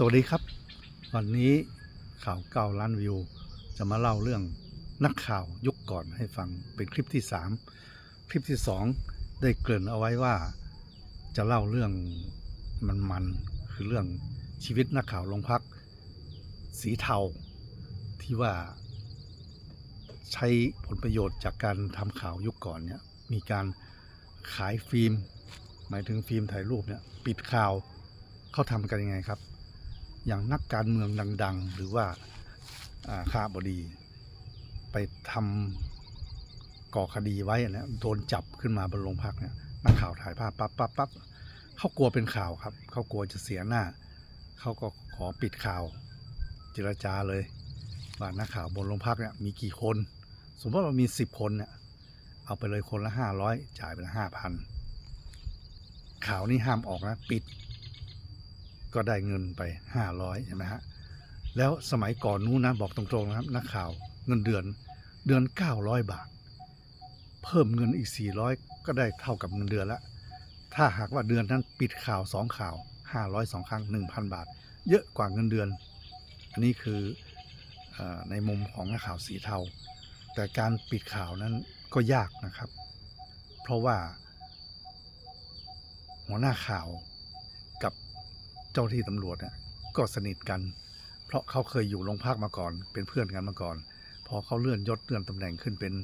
สวัสดีครับ วันนี้ข่าวเก้าล้านวิว จะมาเล่าเรื่องนักข่าวยุคก่อนให้ฟังเป็นคลิปที่ 3 คลิปที่ 2 ได้เกริ่นเอาไว้ว่า จะเล่าเรื่องมันๆคือเรื่องชีวิตนักข่าวโรงพัก สีเทาที่ว่า ใช้ผลประโยชน์จากการทำข่าวยุคก่อนเนี่ยมีการขายฟิล์ม หมายถึงฟิล์มถ่ายรูปเนี่ยปิดข่าวเขาทำกันยังไงครับ อย่างนักการเมืองดัง ๆ หรือว่าข้าบดี ไปทำก่อคดีไว้นะโดนจับขึ้นมาบนโรงพักเนี่ยนักข่าวถ่ายภาพปั๊บปั๊บปั๊บเขากลัวเป็นข่าวครับ เขากลัวจะเสียหน้า เขาก็ขอปิดข่าวเจรจาเลยว่านักข่าวบนโรงพักเนี่ยมีกี่คน สมมติว่ามีสิบคนเนี่ยเอาไปเลยคนละห้าร้อยจ่ายไปละห้าพันข่าวนี้ห้ามออกนะ ปิด ก็ได้เงินไป 500ใช่ไหมฮะแล้วสมัยก่อนนู้นนะบอกตรงๆนะครับนักข่าวเงินเดือนเดือน 900 บาท เพิ่มเงินอีก 400 ก็ได้เท่ากับเงินเดือนละถ้าหากว่าเดือนนั้นปิดข่าว 2 ข่าว 500 2 ครั้ง 1,000 บาท เยอะกว่าเงินเดือน อันนี้คืออในมุมของนักข่าวสีเทา แต่การปิดข่าวนั้นก็ยากนะครับ เพราะว่าหัวหน้าข่าว จ้าที่ตำรวจเนี่ยก็สนิทกัน เพราะเขาเคยอยู่โรงพักมาก่อน เป็นเพื่อนกันมาก่อน พอเขาเลื่อนยศเลื่อนตำแหน่งขึ้นเป็น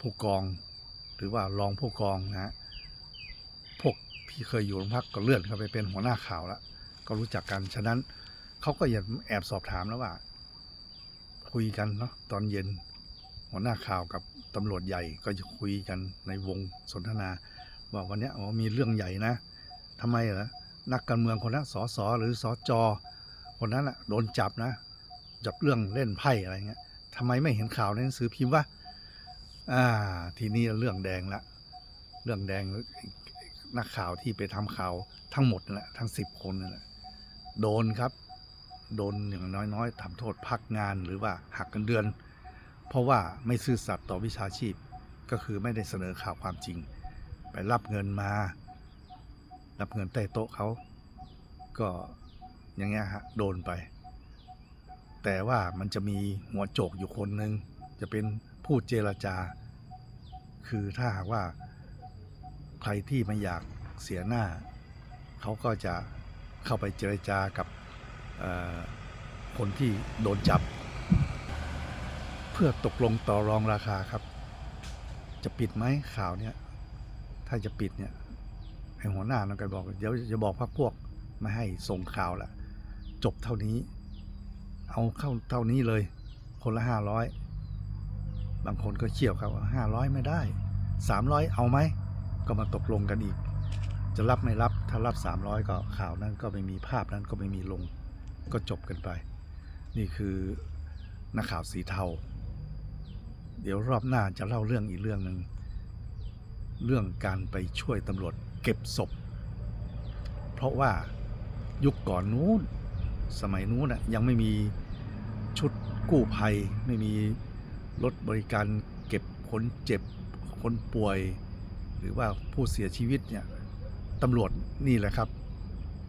ผู้กอง หรือว่ารองผู้กองนะฮะพวกที่เคยอยู่โรงพักก็เลื่อนเข้าไปเป็นหัวหน้าข่าวแล้วก็รู้จักกันฉะนั้นเขาก็ยแอบสอบถามแล้วว่า คุยกันเนาะตอนเย็น หัวหน้าข่าวกับตำรวจใหญ่ก็จะคุยกันในวงสนทนาว่าวันนี้อ๋อมีเรื่องใหญ่นะทำไมเหรอ นักการเมืองคนนั้นสสหรือสจคนนั้นอะโดนจับนะจับเรื่องเล่นไพ่อะไรเงี้ยทำไมไม่เห็นข่าวในหนังสือพิมพ์วะอ่า ทีนี้เรื่องแดงละ เรื่องแดงนักข่าวที่ไปทำข่าวทั้งหมดนั่นแหละทั้งสิบคนนั่นแหละโดนครับ โดนอย่างน้อยๆทำโทษพักงานหรือว่าหักเงินเดือน เพราะว่าไม่ซื่อสัตย์ต่อวิชาชีพก็คือไม่ได้เสนอข่าวความจริง ไปรับเงินมา รับเงินใต้โต๊ะเขา ก็อย่างเงี้ยฮะโดนไป แต่ว่ามันจะมีหัวโจกอยู่คนหนึ่งจะเป็นผู้เจรจา คือถ้าหากว่าใครที่ไม่อยากเสียหน้า เขาก็จะเข้าไปเจรจากับคนที่โดนจับ เพื่อตกลงต่อรองราคาครับ จะปิดไหมข่าวเนี้ยถ้าจะปิดเนี่ย ไอ้หัวหน้ามันก็บอกเดี๋ยวจะบอกพักพวกไม่ให้ส่งข่าวละจบเท่านี้ เอาเข้าเท่านี้เลย คนละห้าร้อยบางคนก็เชี่ยวครับห้าร้อยไม่ได้สามร้อยเอาไหม ก็มาตกลงกันอีก จะรับไม่รับถ้ารับสามร้อยก็ข่าวนั้นก็ไม่มีภาพนั้นก็ไม่มีลง ก็จบกันไป นี่คือนักข่าวสีเทา เดี๋ยวรอบหน้าจะเล่าเรื่องอีกเรื่องหนึ่งเรื่องการไปช่วยตำรวจ เก็บศพ เพราะว่ายุคก่อนนู้นสมัยนู้นน่ะยังไม่มีชุดกู้ภัย ไม่มีรถบริการเก็บคนเจ็บคนป่วย หรือว่าผู้เสียชีวิตเนี่ยตำรวจนี่แหละครับ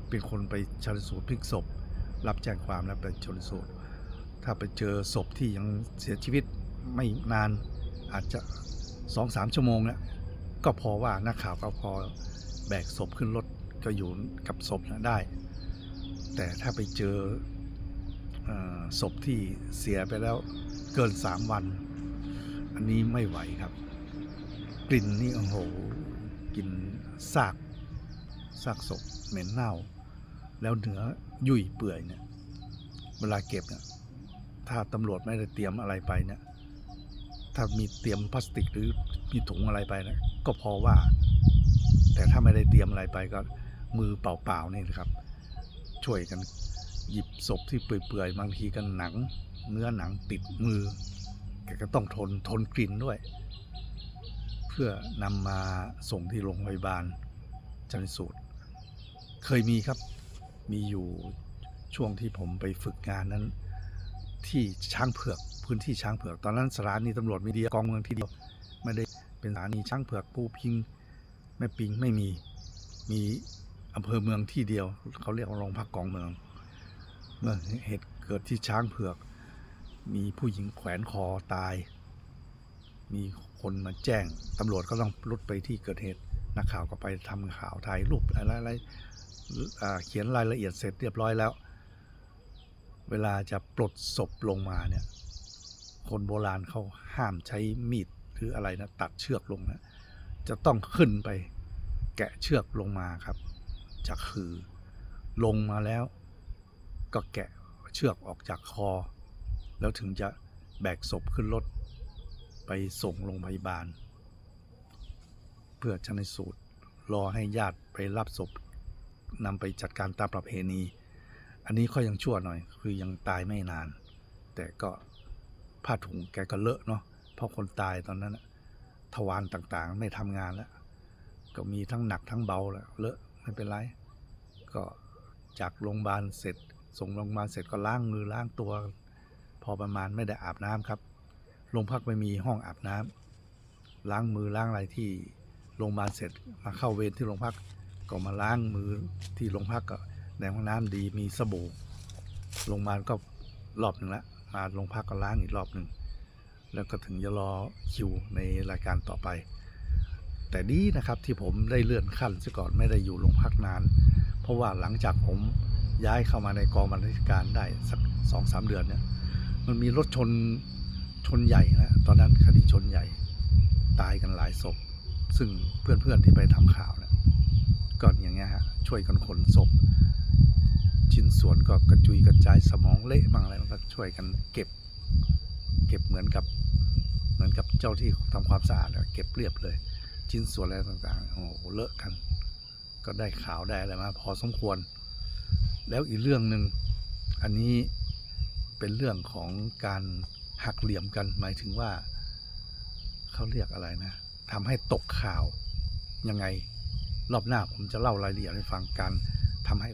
เป็นคนไปชันสูตรพลิกศพ รับแจ้งความแล้วไปชนสูตร ถ้าไปเจอศพที่ยังเสียชีวิตไม่นานอาจจะสองสามชั่วโมงเนี่ยก็พอว่านักข่าวก็พอ แบกศพขึ้นรถก็อยู่กับศพนะได้ แต่ถ้าไปเจอศพที่เสียไปแล้วเกินสามวัน อันนี้ไม่ไหวครับ กลิ่นนี่โอ้โหกลิ่นซากซากศพเหม็นเน่า แล้วเนื้อยุ่ยเปื่อยเนี่ยเวลาเก็บเนี่ยถ้าตำรวจไม่ได้เตรียมอะไรไปเนี่ยถ้ามีเตรียมพลาสติกหรือมีถุงอะไรไปนะก็พอว่า แต่ถ้าไม่ได้เตรียมอะไรไปก็มือเปล่าๆนี่นะครับ ช่วยกันหยิบศพที่เปื่อยๆบางทีกันหนัง เนื้อหนังติดมือแกก็ต้องทนทนกลิ่นด้วย เพื่อนำมาส่งที่โรงพยาบาลชันสูตร เคยมีครับมีอยู่ช่วงที่ผมไปฝึกงานนั้น ที่ช้างเผือกพื้นที่ช้างเผือกตอนนั้นสถานีตำรวจมีเดียกองเมืองที่เดียวไม่ได้เป็นสถานีช้างเผือกปูพิง แม่ปิงไม่มี มีอำเภอเมืองที่เดียว เขาเรียกว่าโรงพักกองเมือง เมื่อเหตุเกิดที่ช้างเผือก มีผู้หญิงแขวนคอตาย มีคนมาแจ้งตำรวจก็ต้องรุดไปที่เกิดเหตุนักข่าวก็ไปทำข่าวถ่ายรูปอะไรอะไรเขียนรายละเอียดเสร็จเรียบร้อยแล้ว เวลาจะปลดศพลงมาเนี่ยคนโบราณเขาห้ามใช้มีดหรืออะไรนะตัดเชือกลงนะ จะต้องขึ้นไปแกะเชือกลงมาครับ จากคือลงมาแล้ว ก็แกะเชือกออกจากคอ แล้วถึงจะแบกศพขึ้นรถ ไปส่งโรงพยาบาล เพื่อชันสูตรรอให้ญาติไปรับศพนำไปจัดการตามประเพณี อันนี้ก็ยังชั่วหน่อย คือยังตายไม่นาน แต่ก็ผ้าถุงแกก็เลอะเนาะเพราะคนตายตอนนั้นนะ ทวารต่างๆ ไม่ทำงานแล้ว ก็มีทั้งหนักทั้งเบาแหละเลอะไม่เป็นไร ก็จากโรงพยาบาลเสร็จ ส่งโรงพยาบาลเสร็จก็ล้างมือล้างตัว พอประมาณไม่ได้อาบน้ำครับโรงพักไม่มีห้องอาบน้ำล้างมือล้างอะไรที่โรงพยาบาลเสร็จมาเข้าเวรที่โรงพักก็มาล้างมือที่โรงพักก็ในห้องน้ำดีมีสบู่โรงพยาบาลก็รอบหนึ่งละมาโรงพักก็ล้างอีกรอบหนึ่ง แล้วก็ถึงจะรอคิวในรายการต่อไป แต่ดีนะครับที่ผมได้เลื่อนขั้นซะก่อนไม่ได้อยู่โรงพักนาน เพราะว่าหลังจากผมย้ายเข้ามาในกองบรรณาธิการได้สักสองสามเดือนเนี่ยมันมีรถชนชนใหญ่นะตอนนั้นคดีชนใหญ่ตายกันหลายศพ ซึ่งเพื่อนๆที่ไปทำข่าวเนี่ยก็อย่างเงี้ยฮะช่วยกันขนศพ ชิ้นส่วนก็กระจุยกระจายสมองเละบ้างอะไรมันก็ช่วยกันเก็บ เก็บเหมือนกับ มือนกับเจ้าที่ทำความสะอาดเก็บเรียบเลย ชิ้นส่วนอะไรต่างๆโอ้โหเลอะกัน ก็ได้ข่าวได้อะไรมาพอสมควร แล้วอีกเรื่องหนึ่งอันนี้เป็นเรื่องของการหักเหลี่ยมกันหมายถึงว่าเขาเรียกอะไรนะทำให้ตกข่าวยังไงรอบหน้าผมจะเล่ารายละเอียดให้ฟังการทำให้